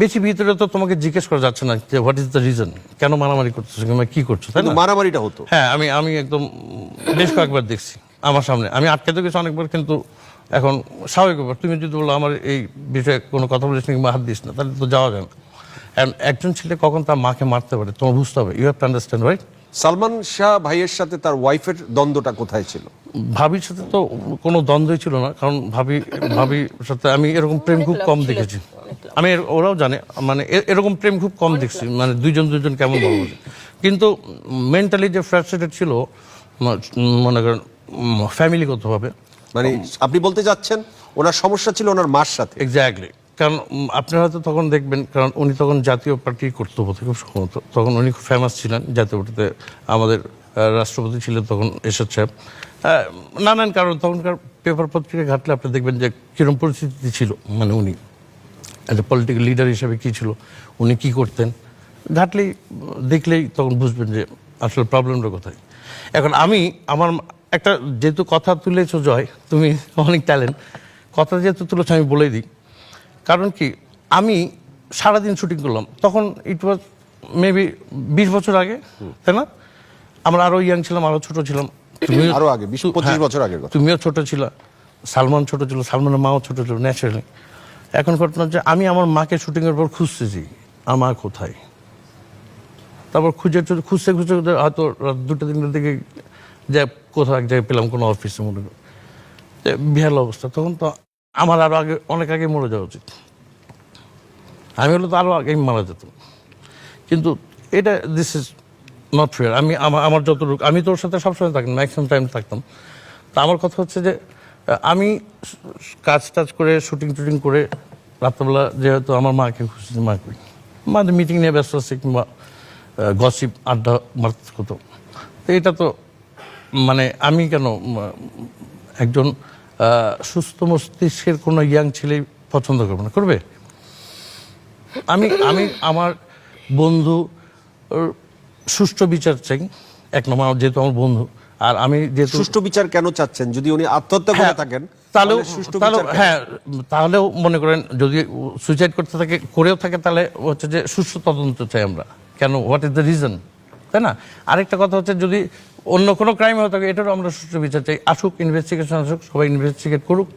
বেশি ভিতরে তো তোমাকে জিজ্ঞেস করা যাচ্ছে না যে হোয়াট ইজ দ্য রিজন কেন মারামারি করতেছো? কিংবা কি করছ? তাই না? মারামারিটা হতো। হ্যাঁ আমি আমি একদম বেশ কয়েকবার দেখছি আমার সামনে। আমি আটকাতে গেছি অনেকবার কিন্তু এখন স্বাভাবিক ব্যাপার। তুমি যদি বলো আমার এই বিষয়ে কোনো কথা বলিস না কিংবা হাত দিস না তাহলে তো যাওয়া যায় না। And একজন ছেলে কখন তার মাকে মারতে পারে তোমার বুঝতে হবে। You have to understand right Salman Shah ভাইয়ের সাথে তার ওয়াইফের দ্বন্দ্বটা কোথায় ছিল? ভাবির সাথে তো কোনো দ্বন্দ্বই ছিল না কারণ ভাবি ভাবির সাথে আমি এরকম প্রেম খুব কম দেখেছি। আমি ওরাও জানে মানে এ- এরকম প্রেম খুব কম দেখছি মানে দুইজন দুইজন কেমন ভালোবাসে কিন্তু মেন্টালি যে ফ্রাস্ট্রেটেড ছিল মনে করেন ফ্যামিলিগতভাবে মানে আপনি বলতে যাচ্ছেন ওনার সমস্যা ছিল ওনার মার সাথে। এক্স্যাক্টলি কারণ আপনারা হয়তো তখন দেখবেন কারণ উনি তখন জাতীয় পার্টি করতো বোধহয় খুব সম্ভবত। তখন উনি খুব ফেমাস ছিলেন জাতীয় পার্টিতে আমাদের রাষ্ট্রপতি ছিলেন তখন এসব সাহেব। নানান কারণ তখনকার পেপার পত্রিকা ঘাটলে আপনি দেখবেন যে কিরম পরিস্থিতি ছিল মানে উনি। একটা পলিটিক্যাল লিডার হিসেবে কী ছিল? উনি কী করতেন? ঘাটলেই দেখলেই তখন বুঝবেন যে আসলে প্রবলেমটা কোথায়। এখন আমি আমার একটা যেহেতু কথা তুলেছো জয় তুমি অনেক ট্যালেন্ট কথা যেহেতু তুলেছো আমি বলেই দিই। কারণ কি আমি সারাদিন শুটিং করলাম। তখন ইট ওয়াজ মেবি বিশ বছর আগে তাই না? আমরা আরও ইয়াং ছিলাম আরও ছোট ছিলাম। তুমি আরও আগে, 20, 25 হ্যাঁ, বছর আগে তুমিও ছোট ছিল সালমান ছোট ছিল সালমানের মাও ছোট ছিল ন্যাচারালি এখন ঘটনা হচ্ছে আমি আমার মাকে শুটিং এর পর খুঁজতেছি, আমার কোথায়? তারপর খুঁজে খুঁজতে খুঁজতে হয়তো দুটো, তিনটার দিকে যে কোথাও এক জায়গায় পেলাম কোনো অফিসে মনে করো। বিহাল অবস্থা, তখন তো আমার আরও আগে, অনেক আগে মরে যাওয়া উচিত। আমি হলে তো আরও আগে মারা যেত কিন্তু এটা দিস ইজ নট ফেয়ার আমি, আমার যতটুকু, আমি তোর সাথে সবসময় থাকতাম ম্যাক্সিমাম টাইম থাকতাম। তা আমার কথা হচ্ছে যে আমি কাজ টাজ করে শুটিং টুটিং করে রাত্রবেলা যেহেতু আমার মাকে খুশি, মা করি। মাদের মিটিং নিয়ে ব্যস্ত আছে কিংবা গসিপ আড্ডা মারতে হতো তো এটা তো মানে আমি কেন একজন সুস্থ মস্তিষ্কের কোনো ইয়াং ছেলে পছন্দ করবে না। করবে? আমি আমি আমার বন্ধু সুষ্ঠু বিচার চাই। এক নম্বর, যেহেতু আমার বন্ধু আর আমি যে সুষ্ঠু বিচার কেন চাচ্ছেন? যদি উনি আত্মহত্যা করে হ্যাঁ, থাকেন তাহলেও তাহলে? হ্যাঁ তাহলেও মনে করেন যদি সুইসাইড করতে থাকে করেও থাকে তাহলে হচ্ছে যে সুষ্ঠু তদন্ত চাই আমরা। কেন? হোয়াট ইজ দ্য রিজন তাই না? আরেকটা কথা হচ্ছে যদি অন্য কোনো ক্রাইম হয়ে থাকে এটারও আমরা সুষ্ঠু বিচার চাই। আসুক ইনভেস্টিগেশন আসুক সবাই ইনভেস্টিগেট করুক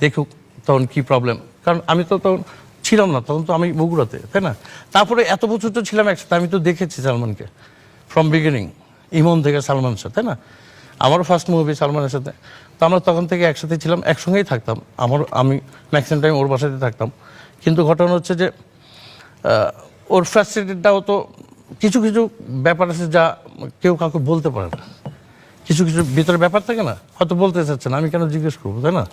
দেখুক তখন কি প্রবলেম কারণ আমি তো তখন ছিলাম না তখন তো আমি বগুড়াতে তাই না? তারপরে এত বছর তো ছিলাম একসাথে আমি তো দেখেছি সালমানকে ফ্রম বিগিনিং ইমন থেকে সালমান সাথে না? আমারও ফার্স্ট মুভি সালমানের সাথে। তো আমরা তখন থেকে একসাথে ছিলাম, একসঙ্গেই থাকতাম। আমার, আমি ম্যাক্সিমাম টাইম ওর বাসাতে থাকতাম। কিন্তু ঘটনা হচ্ছে যে ওর ফ্রাস্ট্রেটেডটাও তো কিছু কিছু ব্যাপার আছে যা কেউ কাউকে বলতে পারে না। কিছু কিছু ভিতরে ব্যাপার থাকে না, হয়তো বলতে চাচ্ছে না, আমি কেন জিজ্ঞেস করব, তাই না?